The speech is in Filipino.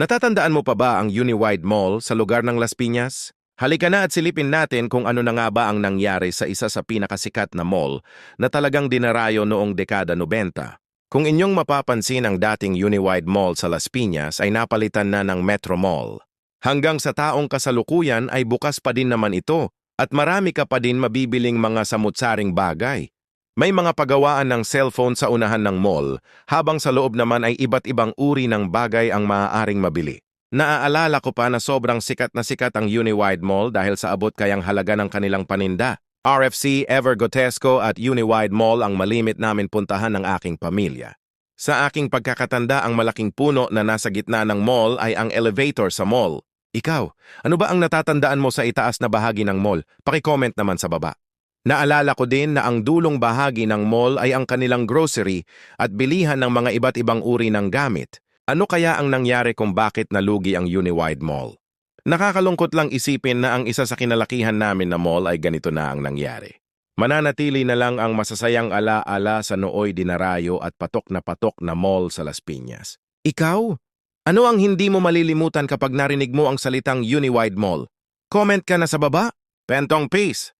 Natatandaan mo pa ba ang Uniwide Mall sa lugar ng Las Piñas? Halika na at silipin natin kung ano na nga ba ang nangyari sa isa sa pinakasikat na mall na talagang dinarayo noong dekada 90. Kung inyong mapapansin ang dating Uniwide Mall sa Las Piñas ay napalitan na ng Metro Mall. Hanggang sa taong kasalukuyan ay bukas pa din naman ito at marami ka pa din mabibiling mga samutsaring bagay. May mga pagawaan ng cellphone sa unahan ng mall, habang sa loob naman ay iba't ibang uri ng bagay ang maaaring mabili. Naaalala ko pa na sobrang sikat na sikat ang Uniwide Mall dahil sa abot kayang halaga ng kanilang paninda. RFC, Evergotesco at Uniwide Mall ang malimit namin puntahan ng aking pamilya. Sa aking pagkakatanda, ang malaking puno na nasa gitna ng mall ay ang elevator sa mall. Ikaw, ano ba ang natatandaan mo sa itaas na bahagi ng mall? Pakicomment naman sa baba. Naalala ko din na ang dulong bahagi ng mall ay ang kanilang grocery at bilihan ng mga iba't ibang uri ng gamit. Ano kaya ang nangyari kung bakit nalugi ang Uniwide Mall? Nakakalungkot lang isipin na ang isa sa kinalakihan namin na mall ay ganito na ang nangyari. Mananatili na lang ang masasayang ala-ala sa nooy dinarayo at patok na patok na mall sa Las Piñas. Ikaw? Ano ang hindi mo malilimutan kapag narinig mo ang salitang Uniwide Mall? Comment ka na sa baba. Pentong Peace!